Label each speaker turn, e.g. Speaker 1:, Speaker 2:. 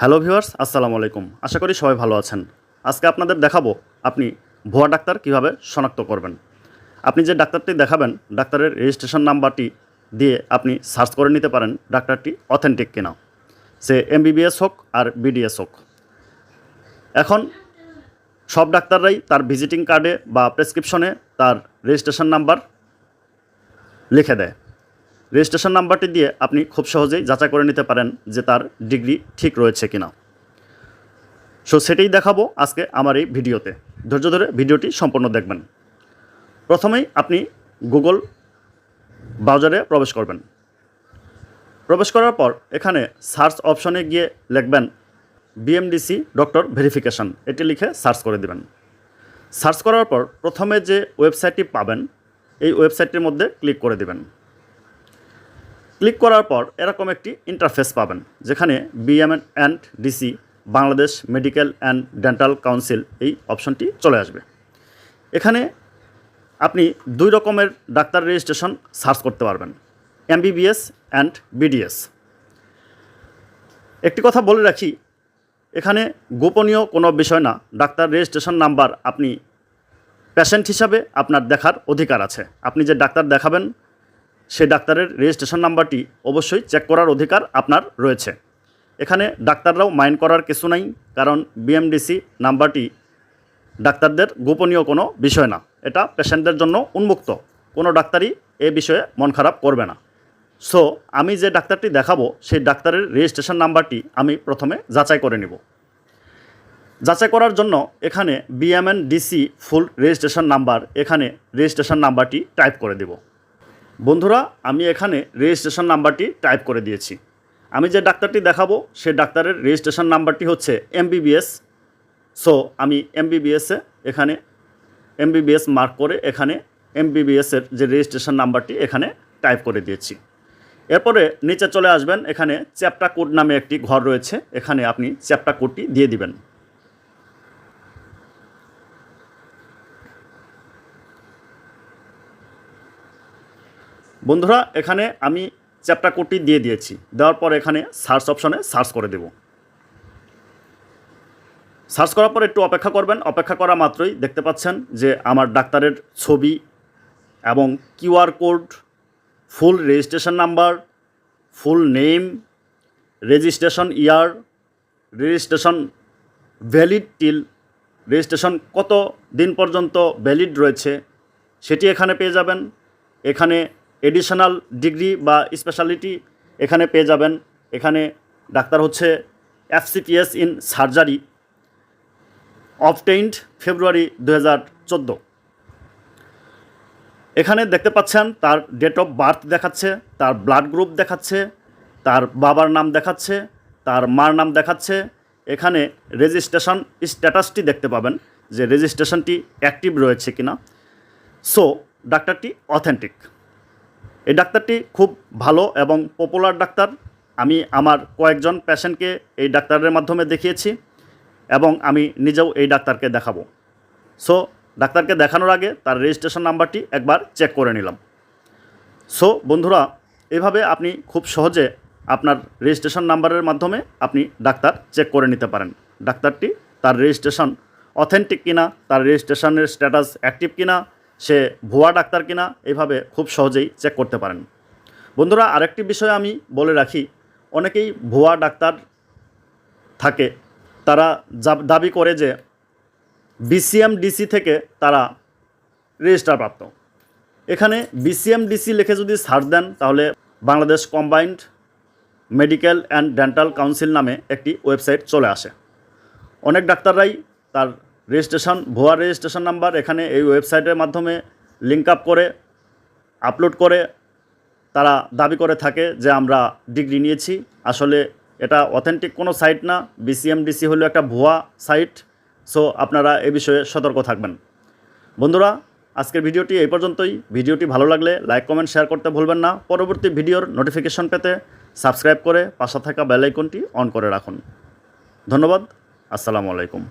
Speaker 1: Hello viewers, আসসালামু আলাইকুম। আশা করি সবাই ভালো আছেন। আজকে আপনাদের দেখাবো আপনি ভুয়া ডাক্তার কীভাবে শনাক্ত করবেন। আপনি যে ডাক্তারটি দেখাবেন, ডাক্তারের রেজিস্ট্রেশন নাম্বারটি দিয়ে আপনি সার্চ করে নিতে পারেন ডাক্তারটি অথেন্টিক কিনা। সে এমবিবিএস হোক আর বিডিএস হোক। এখন সব ডাক্তাররাই তার ভিজিটিং কার্ডে বা প্রেসক্রিপশনে তার রেজিস্ট্রেশন নাম্বার লিখে দেয়। রেজিস্ট্রেশন নাম্বারটি দিয়ে আপনি খুব সহজেই যাচাই করে নিতে পারেন যে তার ডিগ্রি ঠিক রয়েছে কিনা। সো সেটাই দেখাবো আজকে আমার এই ভিডিওতে। ধৈর্য ধরে ভিডিওটি সম্পূর্ণ দেখবেন। প্রথমেই আপনি গুগল ব্রাউজারে প্রবেশ করবেন। প্রবেশ করার পর এখানে সার্চ অপশনে গিয়ে লিখবেন বিএমডিসি ডক্টর ভেরিফিকেশন। এটি লিখে সার্চ করে দিবেন। সার্চ করার পর প্রথমে যে ওয়েবসাইটটি পাবেন, এই ওয়েবসাইটটির মধ্যে ক্লিক করে দিবেন। ক্লিক করার পর এরকম একটি ইন্টারফেস পাবেন, যেখানে BM and DC Bangladesh medical and dental council এই অপশনটি চলে আসবে। এখানে আপনি দুই রকমের ডাক্তার রেজিস্ট্রেশন সার্চ করতে পারবেন এমবিবিএস অ্যান্ড বিডিএস একটি কথা বলে রাখি, এখানে গোপনীয় কোনো বিষয় না, ডাক্তার রেজিস্ট্রেশন নাম্বার আপনি পেশেন্ট হিসাবে আপনার দেখার অধিকার আছে। আপনি যে ডাক্তার দেখাবেন সেই ডাক্তারের রেজিস্ট্রেশন নাম্বারটি অবশ্যই চেক করার অধিকার আপনার রয়েছে। এখানে ডাক্তাররাও মাইন্ড করার কিছু নাই, কারণ বিএমডিসি নাম্বারটি ডাক্তারদের গোপনীয় কোনো বিষয় না। এটা পেশেন্টদের জন্য উন্মুক্ত। কোনো ডাক্তারই এ বিষয়ে মন খারাপ করবে না। সো, আমি যে ডাক্তারটি দেখাবো, সেই ডাক্তারের রেজিস্ট্রেশন নাম্বারটি আমি প্রথমে যাচাই করে নিব। যাচাই করার জন্য এখানে BMN DC full registration number, এখানে রেজিস্ট্রেশন নাম্বারটি টাইপ করে দেব। বন্ধুরা, আমি এখানে রেজিস্ট্রেশন নাম্বারটি টাইপ করে দিয়েছি। আমি যে ডাক্তারটি দেখাবো, সে ডাক্তারের রেজিস্ট্রেশন নাম্বারটি হচ্ছে এমবিবিএস। সো, আমি এমবিবিএসে এখানে, এমবিবিএস মার্ক করে এখানে এমবিবিএসের যে রেজিস্ট্রেশন নাম্বারটি এখানে টাইপ করে দিয়েছি। এরপরে নিচে চলে আসবেন, এখানে চ্যাপ্টা কোড নামে একটি ঘর রয়েছে। এখানে আপনি চ্যাপ্টা কোডটি দিয়ে দিবেন। বন্ধুরা, এখানে আমি চ্যাপ্টার কোডটি দিয়ে দিয়েছি। দেওয়ার পর এখানে সার্চ অপশনে সার্চ করে দেব। সার্চ করার পর একটু অপেক্ষা করবেন। অপেক্ষা করা মাত্রই দেখতে পাচ্ছেন যে আমার ডাক্তারের ছবি এবং QR code, full registration number, full name, registration year, registration valid till, registration কত দিন পর্যন্ত ভ্যালিড রয়েছে, সেটি এখানে পেয়ে যাবেন। এখানে এডিশনাল ডিগ্রি বা স্পেশালিটি এখানে পেয়ে যাবেন। এখানে ডাক্তার হচ্ছে FCPS in surgery obtained February দু হাজার চোদ্দ। এখানে দেখতে পাচ্ছেন তার ডেট অফ বার্থ দেখাচ্ছে, তার ব্লাড গ্রুপ দেখাচ্ছে, তার বাবার নাম দেখাচ্ছে, তার মার নাম দেখাচ্ছে। এখানে রেজিস্ট্রেশন স্ট্যাটাসটি দেখতে পাবেন যে রেজিস্ট্রেশনটি অ্যাক্টিভ রয়েছে কিনা। সো ডাক্তারটি অথেন্টিক এই ডাক্তারটি খুব ভালো এবং পপুলার ডাক্তার। আমি আমার কয়েকজন পেশেন্টকে এই ডাক্তারের মাধ্যমে দেখিয়েছি এবং আমি নিজেও এই ডাক্তারকে দেখাবো। সো ডাক্তারকে দেখানোর আগে তার রেজিস্ট্রেশন নাম্বারটি একবার চেক করে নিলাম। সো বন্ধুরা, এভাবে আপনি খুব সহজে আপনার রেজিস্ট্রেশন নাম্বারের মাধ্যমে আপনি ডাক্তার চেক করে নিতে পারেন। ডাক্তারটি তার রেজিস্ট্রেশন অথেন্টিক কিনা, তার রেজিস্ট্রেশনের স্ট্যাটাস অ্যাক্টিভ কিনা সে ভুয়া ডাক্তার কিনা এইভাবে খুব সহজেই চেক করতে পারেন। বন্ধুরা, আরেকটি বিষয় আমি বলে রাখি, অনেকেই ভুয়া ডাক্তার থাকে, তারা দাবি করে যে বিসিএম ডিসি থেকে তারা রেজিস্টার প্রাপ্ত। এখানে বিসিএম ডিসি লিখে যদি সার্চ দেন, তাহলে Bangladesh combined medical and dental council নামে একটি ওয়েবসাইট চলে আসে। অনেক ডাক্তাররাই তার রেজিস্ট্রেশন, ভুয়া রেজিস্ট্রেশন নাম্বার এখানে এই ওয়েবসাইটের মাধ্যমে লিঙ্ক আপ করে আপলোড করে তারা দাবি করে থাকে যে আমরা ডিগ্রি নিয়েছি। আসলে এটা অথেন্টিক কোনো সাইট না বিসিএমডিসি হলো একটা ভুয়া সাইট সো আপনারা এ বিষয়ে সতর্ক থাকবেন। বন্ধুরা, আজকের ভিডিওটি এই পর্যন্তই। ভিডিওটি ভালো লাগলে লাইক কমেন্ট শেয়ার করতে ভুলবেন না। পরবর্তী ভিডিওর নোটিফিকেশন পেতে সাবস্ক্রাইব করে পাশে থাকা বেল আইকনটি অন করে রাখুন। ধন্যবাদ, আসসালামু আলাইকুম।